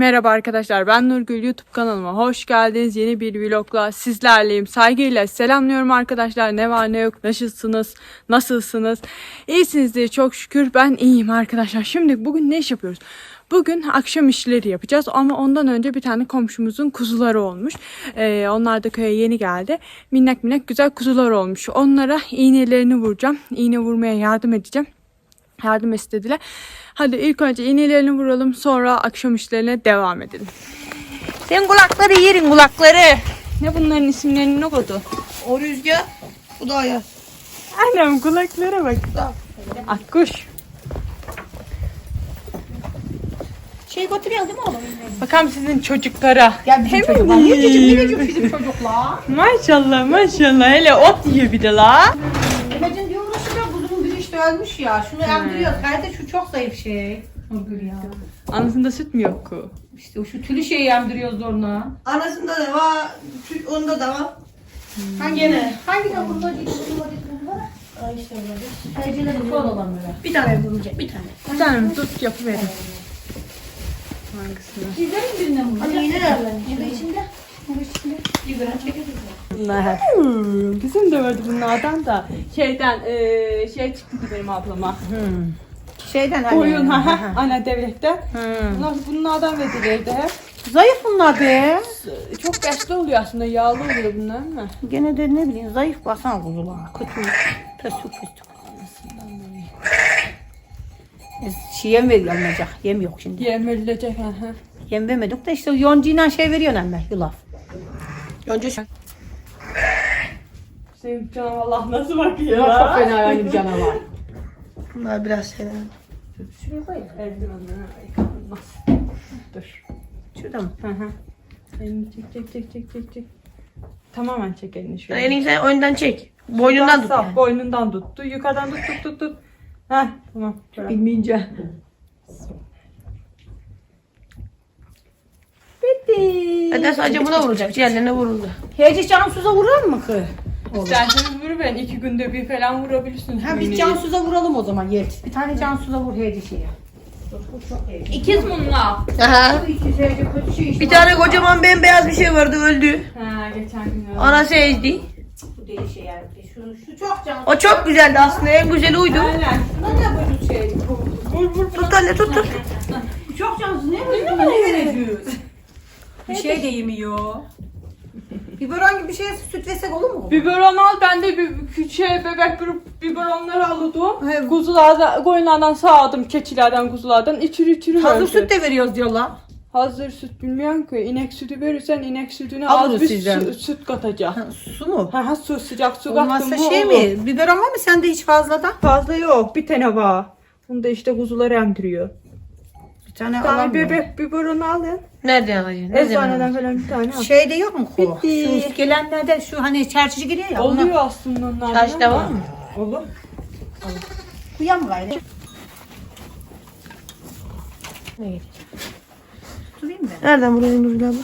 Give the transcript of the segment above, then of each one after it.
Merhaba arkadaşlar. Ben Nurgül YouTube kanalıma hoş geldiniz. Yeni bir vlogla sizlerleyim. Saygıyla selamlıyorum arkadaşlar. Ne var ne yok. Nasılsınız? Nasılsınız? İyisinizdir çok şükür. Ben iyiyim arkadaşlar. Şimdi bugün ne iş yapıyoruz? Bugün akşam işleri yapacağız ama ondan önce bir tane komşumuzun kuzuları olmuş. Ee, onlar da köye yeni geldi. Minnak minnak güzel kuzular olmuş. Onlara iğnelerini vuracağım. İğne vurmaya yardım edeceğim yardım istediler. Hadi ilk önce iğnelerini vuralım sonra akşam işlerine devam edelim. Sen kulakları yerin kulakları. Ne bunların isimlerini ne koydu? O rüzgar. Bu da ayaz. Annem kulaklara bak. Akkuş. Şey götürüyor değil mi oğlum? Bakalım sizin çocuklara. Gel bizim çocuklar. Ne bizim çocuklar? Maşallah maşallah hele ot yiyor bir de la. Emre'cim diyor ölmüş ya. Şunu emdiriyor. Kayda şu çok zayıf şey. Nurgül ya. Anasında süt mü yok ku? İşte o şu tülü şeyi emdiriyoruz zoruna. Anasında da var. Onda da var. Hangi ne? Hangi de? Bunda değil. Bunda. Ay işte böyle. Teyzeleri kol olan böyle. Bir tane emdirecek. Bir tane. Bir tane tut yapıverin. Hangisini? Sizden mi birinden bu? Hadi yine nereden? Burada içinde. Burada içinde. Bir gram çekeceğiz. Hmm, bizim de vardı bunlardan da. Şeyden eee, şey çıktı benim ablama. Şeyden hani. Oyun ha ha. Ana devletten. Hmm. Bunlar bunlardan verilirdi hep. Zayıf bunlar be. Çok yaşlı oluyor aslında. Yağlı oluyor bunlar ama. Gene de ne bileyim zayıf baksana kuzular. Kötü. Pestuk. Biz şey yem olacak. Yem yok şimdi. Yem verilecek. Yem vermedik de işte yoncuyla şey veriyorsun emme yulaf. Yonca canım Allah nasıl bakıyor Çok la? fena yani bir canavar. Bunlar biraz şeyler. Şuraya koy. Eldivenleri yıkanmaz. Dur. Şurada mı? Hı hı. Elini çek çek çek çek çek çek. Tamamen çek elini şöyle. Elini sen önden çek. Boynundan tut. Sağ, yani. Boynundan tuttu. Yukarıdan tut tut tut tut. Heh tamam. Bilmeyince. Bitti. Neden sadece buna vuracak? Ciğerlerine vuruldu. Heci Cansu'za vurur mu kız? İsterseniz vur ben iki günde bir falan vurabilirsiniz. Ha biz. Cansu'za vuralım o zaman yer. Bir tane Cansu'za vur Heci şeye. İkiz bunlar. Aha. Bir tane kocaman bembeyaz bir şey vardı öldü. Ha geçen gün öyle. Anası ezdi. Bu değil şey yani. Şu, şu çok can. O çok güzeldi aslında en güzeli uydu. Aynen. Ne de böyle şey? Vur vur. Tut anne tut tut. Bu çok cansız. Ne böyle ne vereceğiz? Bir şey de yemiyor. Biberon gibi bir şeye süt versek olur mu? Biberon al ben de bir şey bebek bir biberonları aldım. He. Kuzulardan, koyunlardan sağdım, keçilerden, kuzulardan içir içir Hazır verdi. süt de veriyoruz diyorlar. Hazır süt bilmiyorum ki. İnek sütü verirsen inek sütüne Alırız az bir sizden. sü- süt katacak. Su mu? Ha ha su sıcak su Olmazsa kattım bu şey olur. mi? Biberon var mı sende hiç fazladan? Fazla yok bir tane var. Bunu da işte kuzuları emdiriyor. Bir tane Bir tane bebek biberonu alın. Nerede alacaksın? Eczaneden falan bir tane al. Şeyde yok mu kuru? Bitti. Şu gelenlerde şu hani çerçici geliyor ya. Oluyor aslında onlardan Çarşıda var mı? Olur. Uyan gayrı. Ne Tutayım ben. Nereden buraya Nurgül abla?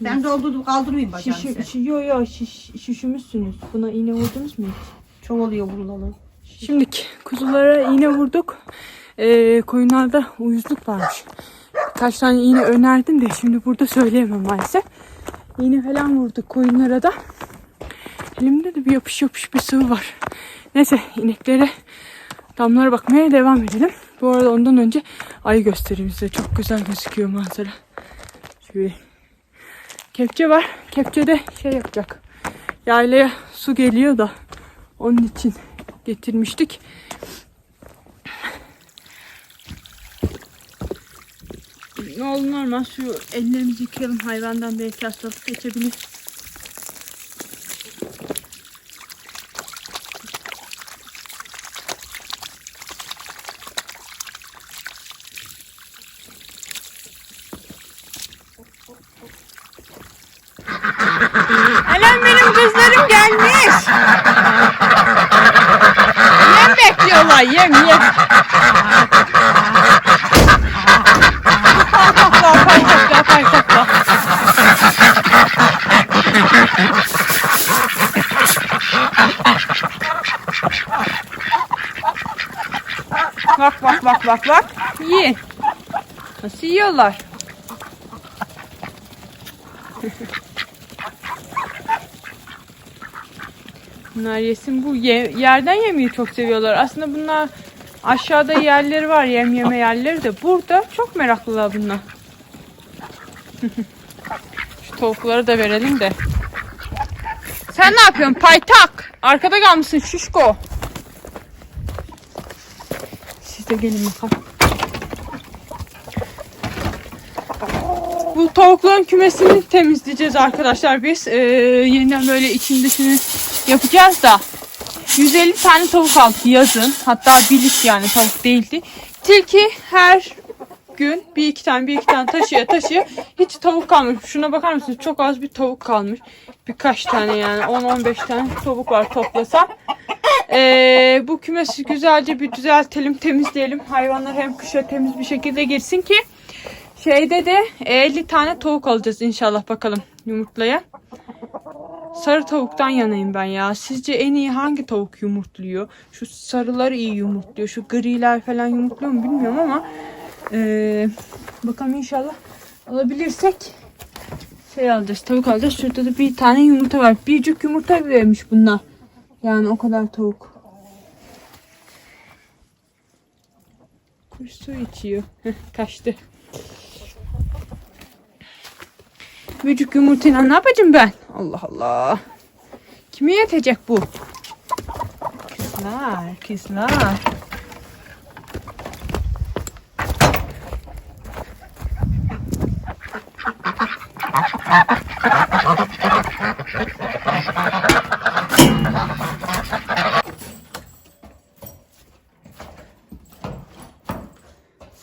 Ben doldurdum kaldırmayayım bacağını Şiş, sen. şiş, yo yo şiş, şişmişsiniz. Buna iğne vurdunuz mu hiç? Çok oluyor vurulalı. Şimdi kuzulara iğne vurduk. Ee, koyunlarda uyuzluk varmış. Kaç tane iğne önerdim de şimdi burada söyleyemem maalesef. İğne falan vurduk koyunlara da. Elimde de bir yapış yapış bir sıvı var. Neyse ineklere damlara bakmaya devam edelim. Bu arada ondan önce ayı göstereyim size. Çok güzel gözüküyor manzara. Şöyle. Kepçe var. Kepçede şey yapacak. Yaylaya su geliyor da onun için getirmiştik. Ne olur normal şu ellerimizi yıkayalım hayvandan belki hastalık geçebilir. Alem benim kızlarım gelmiş. Yem bekliyorlar yem yem. Bak bak bak bak bak. İyi. Nasıl yiyorlar? Bunlar yesin bu ye- yerden yemeyi çok seviyorlar. Aslında bunlar aşağıda yerleri var yem yeme yerleri de burada çok meraklılar bunlar. Şu tavukları da verelim de. Sen ne yapıyorsun paytak? Arkada kalmışsın şişko. Siz de gelin bakalım. Bu tavukların kümesini temizleyeceğiz arkadaşlar biz. Ee, yeniden böyle için dışını yapacağız da. 150 tane tavuk aldık yazın. Hatta bilik yani tavuk değildi. Tilki her gün bir iki tane bir iki tane taşıya taşıya hiç tavuk kalmış. Şuna bakar mısınız? Çok az bir tavuk kalmış. Birkaç tane yani 10-15 tane tavuk var toplasam. Ee, bu kümesi güzelce bir düzeltelim, temizleyelim. Hayvanlar hem kışa temiz bir şekilde girsin ki şeyde de 50 tane tavuk alacağız inşallah bakalım yumurtlaya. Sarı tavuktan yanayım ben ya. Sizce en iyi hangi tavuk yumurtluyor? Şu sarılar iyi yumurtluyor. Şu griler falan yumurtluyor mu bilmiyorum ama ee, bakalım inşallah alabilirsek şey alacağız. Tavuk alacağız. Şurada da bir tane yumurta var. Bircik yumurta vermiş bunlar. Yani o kadar tavuk. Kuş su içiyor. Heh, kaçtı. Büyücük yumurtayla ne yapacağım ben? Allah Allah. Kime yetecek bu? Kızlar, kızlar.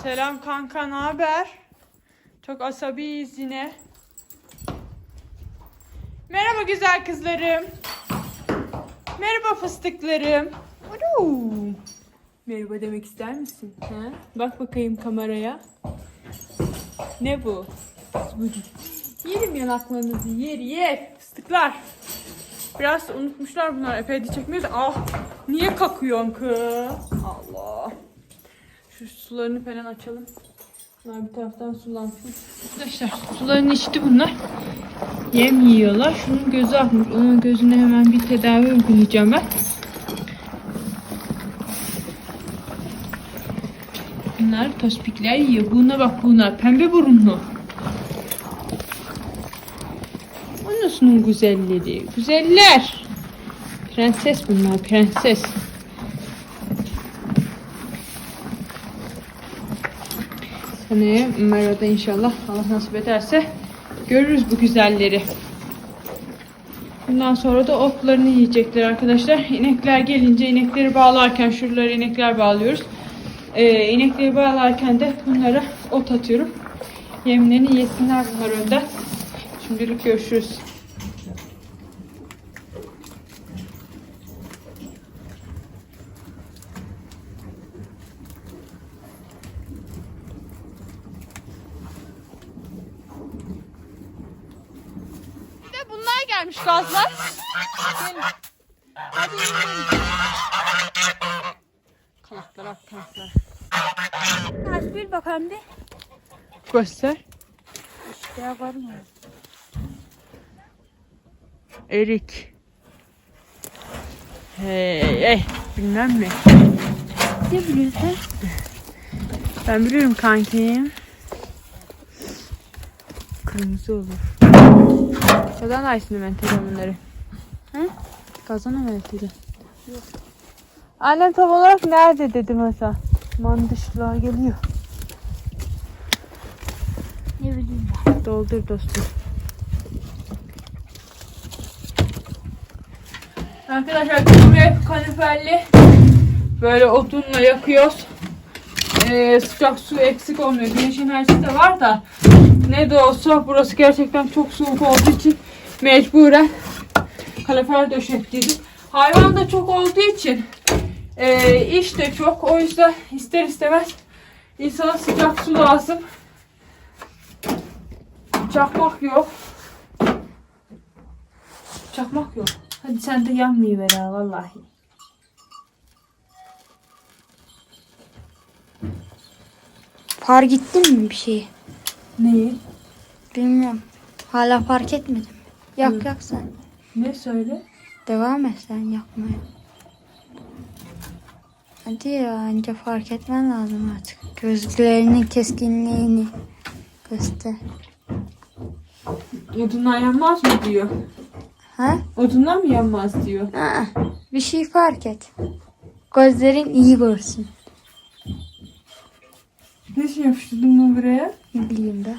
Selam kanka, ne haber? Çok asabiyiz yine. Merhaba güzel kızlarım. Merhaba fıstıklarım. Alo. Merhaba demek ister misin? Ha? Bak bakayım kameraya. Ne bu? Bu- Yerim yanaklarınızı yer yer fıstıklar. Biraz unutmuşlar bunlar. Epeydir çekmiyoruz. Ah niye kakıyorsun kız? Allah. Şu sularını falan açalım. Bunlar bir taraftan sulansın. Arkadaşlar sularını içti bunlar. Yem yiyorlar. Şunun gözü akmış. Onun gözüne hemen bir tedavi uygulayacağım ben. Bunlar tospikler yiyor. Buna bak buna. Pembe burunlu. Anasının güzelleri. Güzeller. Prenses bunlar. Prenses. Seneye Mera'da inşallah Allah nasip ederse görürüz bu güzelleri. Bundan sonra da otlarını yiyecekler arkadaşlar. İnekler gelince inekleri bağlarken şuralara inekler bağlıyoruz. Ee, inekleri bağlarken de bunlara ot atıyorum. Yemlerini yesinler bunlar önden. Şimdilik görüşürüz. Bir de bunlar gelmiş gazlar. Gelin. Hadi yiyelim. Kanatlar at kanatlar. Az bir bakalım bir. Göster. Ya var mı? Erik. Hey, hey. Bilmem mi? Ne biliyorsun? Ben biliyorum kankim. Kırmızı olur. Kazan açtım ben telefonları. Hı? Kazan öğreteceğim. Annem tam olarak nerede dedi mesela. Mandışlığa geliyor. Ne bileyim ben. Doldur dostum. Arkadaşlar kömür kaliferli böyle odunla yakıyoruz. Ee, sıcak su eksik olmuyor. Güneş enerjisi de var da ne de olsa burası gerçekten çok soğuk olduğu için mecburen kalifer döşettiydik. Hayvan da çok olduğu için e, iş de çok. O yüzden ister istemez insana sıcak su lazım. Çakmak yok. Çakmak yok. Hadi sen de yanmayı ver ha vallahi. Fark ettin mi bir şeyi? Neyi? Bilmiyorum. Hala fark etmedim. Yak yak sen. Ne söyle? Devam et sen yakmaya. Hadi ya anca fark etmen lazım artık. Gözlerinin keskinliğini göster. Odunlar yanmaz mı diyor. Ha? Odunlar mı yanmaz diyor. Aa, bir şey fark et. Gözlerin iyi görsün. Ne için yapıştırdın bunu buraya? Ne bileyim ben.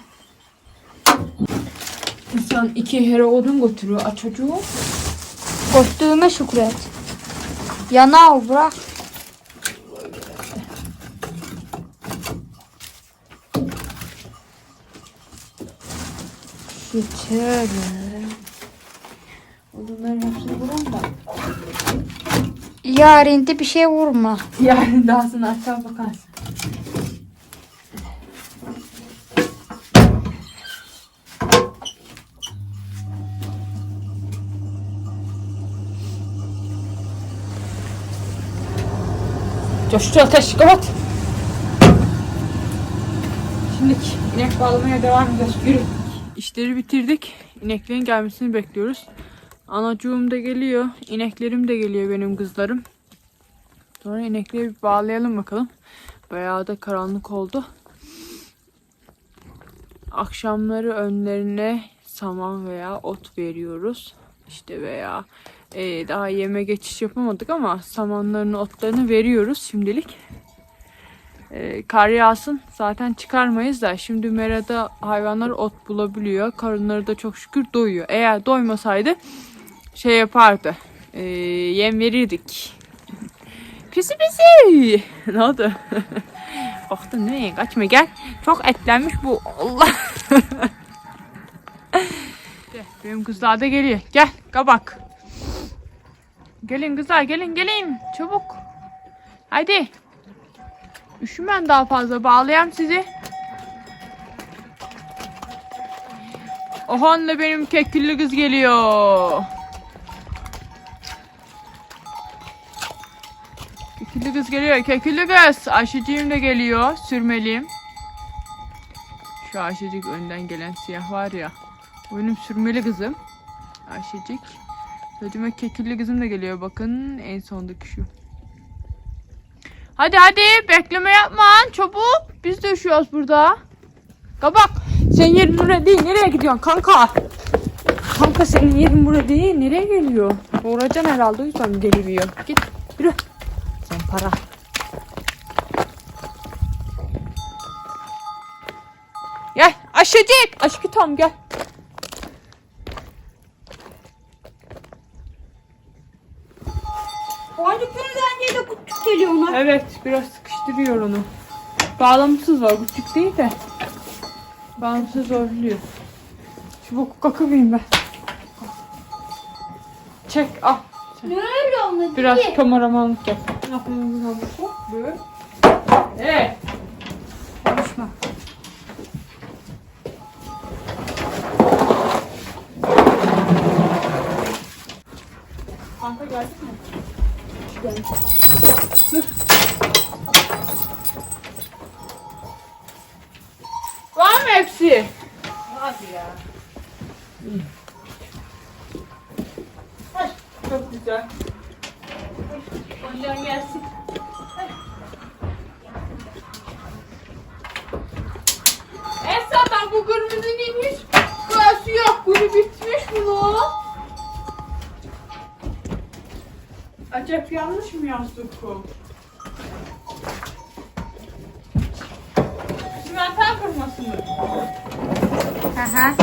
İnsan iki here odun götürüyor. A çocuğu. Koştuğuma şükret. Yanav bırak. Geçelim. Odunların hepsini vuran da. Yarın de bir şey vurma. Yarın dahasını aşağı bakarsın. Coştu ateş kapat. Şimdi inek bağlamaya devam edeceğiz. Yürü. İşleri bitirdik. İneklerin gelmesini bekliyoruz. Anacığım da geliyor. İneklerim de geliyor benim kızlarım. Sonra inekleri bir bağlayalım bakalım. Bayağı da karanlık oldu. Akşamları önlerine saman veya ot veriyoruz. İşte veya e, daha yeme geçiş yapamadık ama samanlarını otlarını veriyoruz şimdilik. E, kar yağsın zaten çıkarmayız da şimdi merada hayvanlar ot bulabiliyor. Karınları da çok şükür doyuyor. Eğer doymasaydı şey yapardı. E, yem verirdik. Pisi pisi. ne oldu? Baktın ne? Kaçma gel. Çok etlenmiş bu. Allah. Benim kızlar da geliyor. Gel kabak. Gelin kızlar gelin gelin. Çabuk. Haydi. Üşümem daha fazla. Bağlayayım sizi. Ohan da benim kekilli kız geliyor. Kekilli kız geliyor. Kekilli kız. Ayşeciğim de geliyor. Sürmeliyim. Şu Ayşecik önden gelen siyah var ya. Benim sürmeli kızım. Ayşecik. Ödüme kekilli kızım da geliyor. Bakın en sondaki şu. Hadi hadi bekleme yapma çabuk. Biz de üşüyoruz burada. Kabak senin yerin buraya değil. Nereye gidiyorsun kanka? Kanka senin yerin buraya değil. Nereye geliyor? Uğrayacaksın herhalde o yüzden geliyor. Git yürü. Sen para. Gel aşağıcık. Aşkı tam gel. Geliyor küçük geliyor ona. Evet biraz sıkıştırıyor onu. Bağlamsız var küçük değil de. Bağlamsız zorluyor. Çabuk kakılayım ben. Çek al. Ne öyle onu? Biraz kameramanlık yap. Böyle. Evet. Konuşma. Kanka geldik mi? Geldik. Dur. Var mı hepsi? Hadi ya. Çok güzel. Hocam gelsin. Esra'dan bu kırmızı neymiş? Burası yok. Bunu bitmiş bunu. Acaba yanlış mı yazdık bu? Simenter kırması mı? Aha.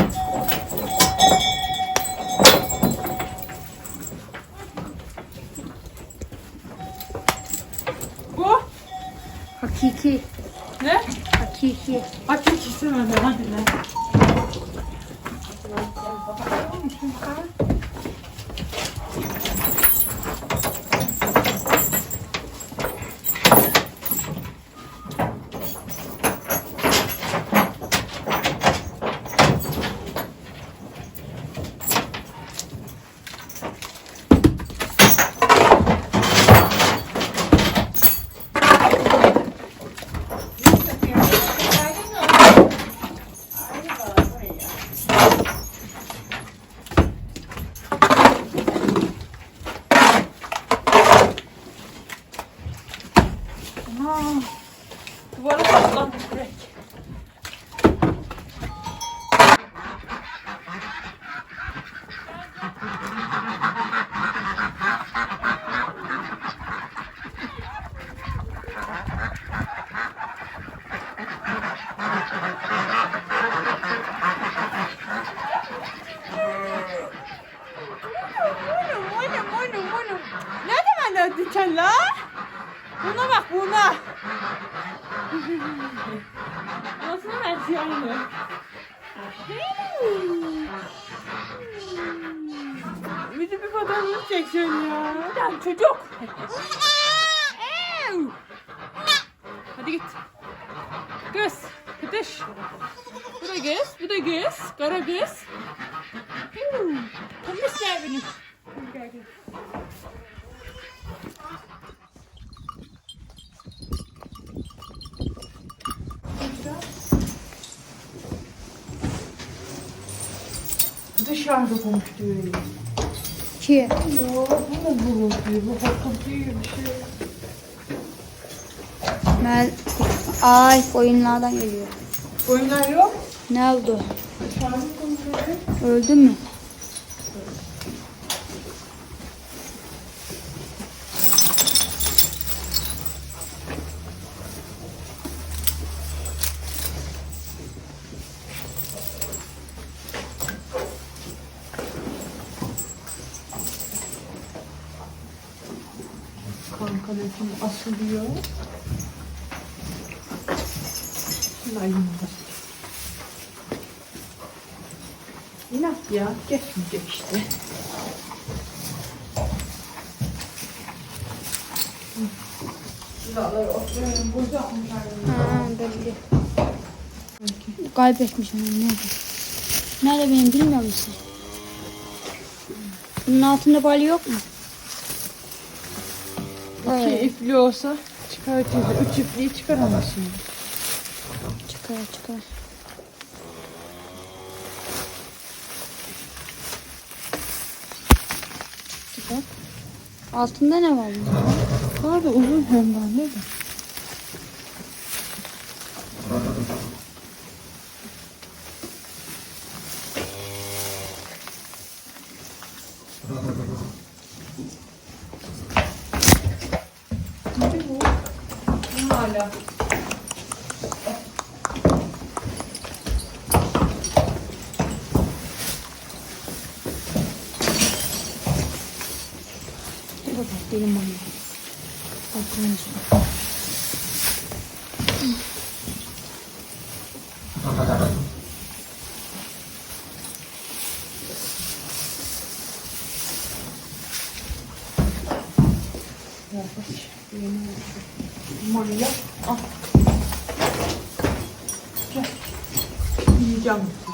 Lan çocuk. Hadi git. Göz. Kıtış. Bu da göz. Bu da göz. Kara göz. Kımış benim. Dışarıda konuştuğu. Ki. Ya bu mu buluntuyor? Bu hokkabıyor bir şey. Mel. Ay oyunlardan geliyor. Oyunlar yok. Ne oldu? Öldün mü? Kanka ne Şimdi ayını İnat ya. Geçmeyecek işte. Silahları oturuyorum. Burada Ha belli. Kaybetmişim onu nerede? Nerede benim bilmiyor musun? Bunun altında bali yok mu? İki ipli olsa çıkartırdı. Üç ipliği çıkaramazsın. Çıkar çıkar. Çıkar. Altında ne var? Var da uzun hem var ne de. Hala. Dur bakalım benim bana. Bak konuşma. Manyak. jump.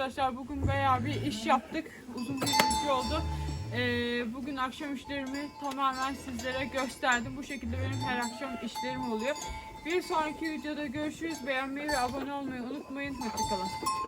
Arkadaşlar bugün bayağı bir iş yaptık. Uzun bir video oldu. Ee, bugün akşam işlerimi tamamen sizlere gösterdim. Bu şekilde benim her akşam işlerim oluyor. Bir sonraki videoda görüşürüz. Beğenmeyi ve abone olmayı unutmayın. Hoşçakalın.